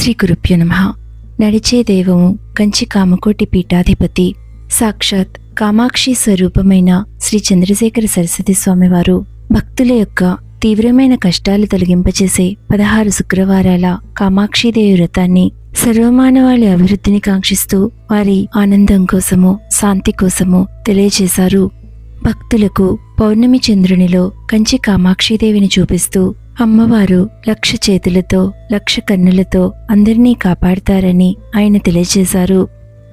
శ్రీ గురుభ్యో నమ. నడిచే దైవము కంచి కామకోటి పీఠాధిపతి. సాక్షాత్ కామాక్షి స్వరూపమైన శ్రీ చంద్రశేఖర సరస్వతి స్వామివారు భక్తుల యొక్క తీవ్రమైన కష్టాలు తొలగింపచేసే పదహారు శుక్రవారాల కామాక్షిదేవి వ్రతాన్ని సర్వమానవాళి అభివృద్ధిని కాంక్షిస్తూ వారి ఆనందం కోసము శాంతి కోసము తెలియజేశారు భక్తులకు పౌర్ణమి చంద్రునిలో కంచి కామాక్షిదేవిని చూపిస్తూ అమ్మవారు లక్ష చేతులతో లక్ష కన్నులతో అందరినీ కాపాడతారని ఆయన తెలియజేశారు.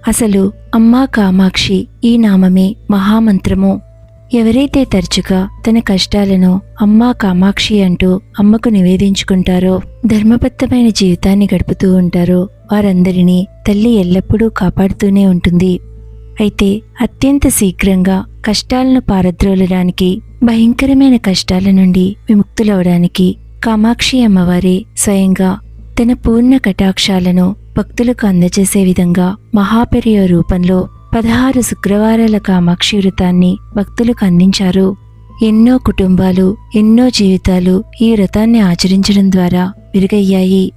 అసలు అమ్మా కామాక్షి ఈ నామమే మహామంత్రము. ఎవరైతే తరచుగా తన కష్టాలను అమ్మా కామాక్షి అంటూ అమ్మకు నివేదించుకుంటారో ధర్మబద్ధమైన జీవితాన్ని గడుపుతూ ఉంటారో వారందరినీ తల్లి ఎల్లప్పుడూ కాపాడుతూనే ఉంటుంది. అయితే అత్యంత శీఘ్రంగా కష్టాలను పారద్రోలడానికి భయంకరమైన కష్టాల నుండి విముక్తులవడానికి కామాక్షి అమ్మవారే స్వయంగా తన పూర్ణ కటాక్షాలను భక్తులకు అందజేసే విధంగా మహాపెరియ రూపంలో పదహారు శుక్రవారాల కామాక్షి వ్రతాన్ని భక్తులకు అందించారు. ఎన్నో కుటుంబాలు ఎన్నో జీవితాలు ఈ వ్రతాన్ని ఆచరించడం ద్వారా విరుగయ్యాయి.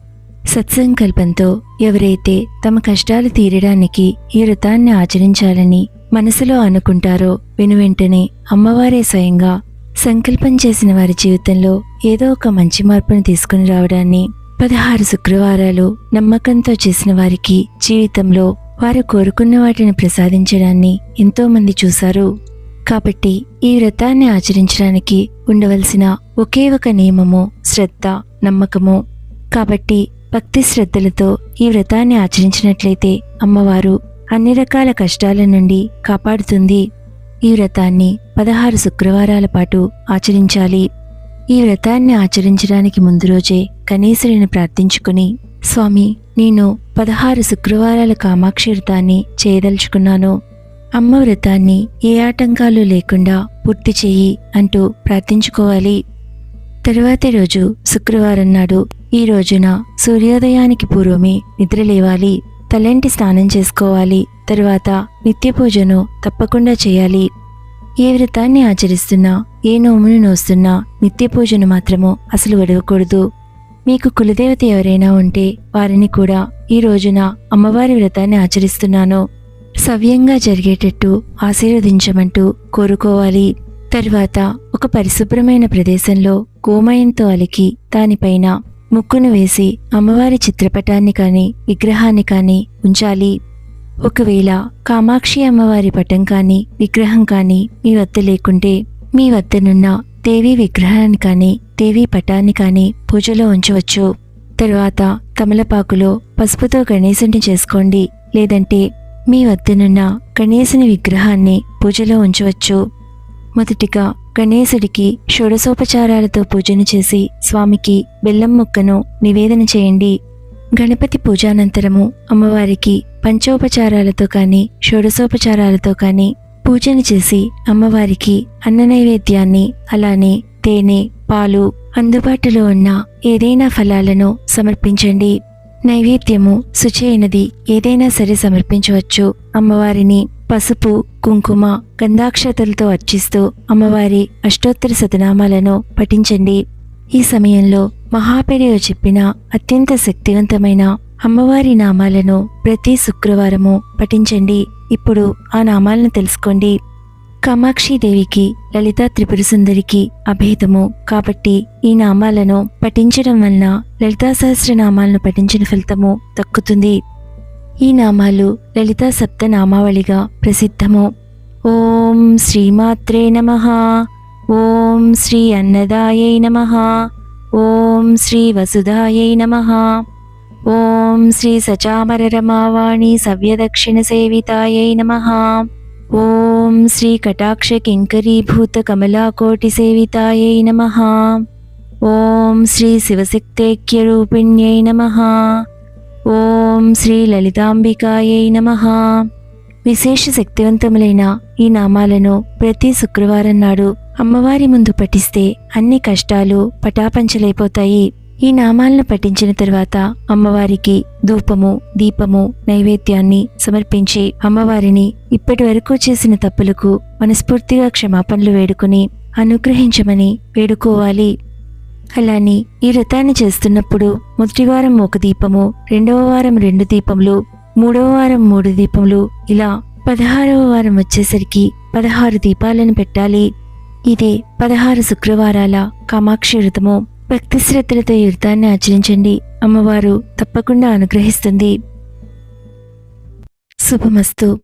సత్సంకల్పంతో ఎవరైతే తమ కష్టాలు తీరడానికి ఈ వ్రతాన్ని ఆచరించాలని మనసులో అనుకుంటారో విను వెంటనే అమ్మవారే స్వయంగా సంకల్పం చేసిన వారి జీవితంలో ఏదో ఒక మంచి మార్పును తీసుకుని రావడాన్ని పదహారు శుక్రవారాలు నమ్మకంతో చేసిన వారికి జీవితంలో వారు కోరుకున్న వాటిని ప్రసాదించడాన్ని ఎంతోమంది చూశారు. కాబట్టి ఈ వ్రతాన్ని ఆచరించడానికి ఉండవలసిన ఒకే ఒక నియమము శ్రద్ధ నమ్మకము. కాబట్టి భక్తి శ్రద్ధలతో ఈ వ్రతాన్ని ఆచరించినట్లయితే అమ్మవారు అన్ని రకాల కష్టాల నుండి కాపాడుతుంది. ఈ వ్రతాన్ని పదహారు శుక్రవారాల పాటు ఆచరించాలి. ఈ వ్రతాన్ని ఆచరించడానికి ముందు రోజే కనీసుడిని ప్రార్థించుకుని స్వామి నేను పదహారు శుక్రవారాల కామాక్షి వ్రతాన్ని చేయదలుచుకున్నాను. అమ్మ వ్రతాన్ని ఏ ఆటంకాలు లేకుండా పూర్తి చేయి అంటూ ప్రార్థించుకోవాలి. తరువాతి రోజు శుక్రవారం నాడు ఈ రోజున సూర్యోదయానికి పూర్వమే నిద్రలేవాలి. తలంటి స్నానం చేసుకోవాలి తరువాత నిత్య పూజను తప్పకుండా చేయాలి. ఏ వ్రతాన్ని ఆచరిస్తున్నా ఏ నోమును నోస్తున్నా నిత్య పూజను మాత్రము అసలు వడవకూడదు. మీకు కులదేవత ఎవరైనా ఉంటే వారిని కూడా ఈ రోజున అమ్మవారి వ్రతాన్ని ఆచరిస్తున్నాను. సవ్యంగా జరిగేటట్టు ఆశీర్వదించమంటూ కోరుకోవాలి. తరువాత ఒక పరిశుభ్రమైన ప్రదేశంలో గోమయంతో అలికి దానిపైన ముక్కును వేసి అమ్మవారి చిత్రపటాన్ని కానీ విగ్రహాన్ని కానీ ఉంచాలి. ఒకవేళ కామాక్షి అమ్మవారి పటం కానీ విగ్రహం కానీ మీ వద్ద లేకుంటే మీ వద్దనున్న దేవీ విగ్రహాన్ని కానీ దేవీ పటాన్ని కానీ పూజలో ఉంచవచ్చు. తరువాత తమలపాకులో పసుపుతో గణేశుని చేసుకోండి. లేదంటే మీ వద్దనున్న గణేశుని విగ్రహాన్ని పూజలో ఉంచవచ్చు. మొదటిగా గణేశుడికి షోడశోపచారాలతో పూజను చేసి స్వామికి బెల్లం ముక్కను నివేదన చేయండి. గణపతి పూజానంతరము అమ్మవారికి పంచోపచారాలతో కానీ షోడసోపచారాలతో కానీ పూజను చేసి అమ్మవారికి అన్న నైవేద్యాన్ని అలానే తేనె పాలు అందుబాటులో ఉన్న ఏదైనా ఫలాలను సమర్పించండి. నైవేద్యము శుచి అయినది ఏదైనా సరే సమర్పించవచ్చు. అమ్మవారిని పసుపు కుంకుమ గంధాక్షతలతో అర్చిస్తూ అమ్మవారి అష్టోత్తర శతనామాలను పఠించండి. ఈ సమయంలో మహాపెరియో చెప్పిన అత్యంత శక్తివంతమైన అమ్మవారి నామాలను ప్రతి శుక్రవారము పఠించండి. ఇప్పుడు ఆ నామాలను తెలుసుకోండి. కామాక్షిదేవికి లలితా త్రిపుర సుందరికి అభేదము కాబట్టి ఈ నామాలను పఠించడం వలన లలితా సహస్రనామాలను పఠించిన ఫలితము దక్కుతుంది. ఈ నామాలు లలిత సప్తనామావళిగా ప్రసిద్ధము. ఓం శ్రీమాత్రే నమ. ఓం శ్రీ అన్నదాయై నమ. ఓం శ్రీ వసుధాయై నమ. ఓం శ్రీ సచామర రమావాణి సవ్యదక్షిణ సేవితాయై నమ. ఓం శ్రీ కటాక్ష కింకరీభూత కమలాకోటి సేవితాయై నమ. ఓం శ్రీ శివశక్తేక్యరూపిణ్యై నమ. ఓం శ్రీ లలితాంబికాయై నమ. విశేష శక్తివంతములైన ఈ నామాలను ప్రతి శుక్రవారం నాడు అమ్మవారి ముందు పఠిస్తే అన్ని కష్టాలు పటాపంచలైపోతాయి. ఈ నామాలను పఠించిన తర్వాత అమ్మవారికి ధూపము దీపము నైవేద్యాన్ని సమర్పించి అమ్మవారిని ఇప్పటి వరకు చేసిన తప్పులకు మనస్ఫూర్తిగా క్షమాపణలు వేడుకుని అనుగ్రహించమని వేడుకోవాలి. అలానే ఈ వ్రతాన్ని చేస్తున్నప్పుడు మొదటి వారం ఒక దీపము రెండవ వారం రెండు దీపములు మూడవ వారం మూడు దీపములు ఇలా పదహారవ వారం వచ్చేసరికి పదహారు దీపాలను పెట్టాలి. ఇదే పదహారు శుక్రవారాల కామాక్షి వ్రతము. భక్తి శ్రద్ధలతో ఈ వ్రతాన్ని ఆచరించండి. అమ్మవారు తప్పకుండా అనుగ్రహిస్తుంది. శుభమస్తు.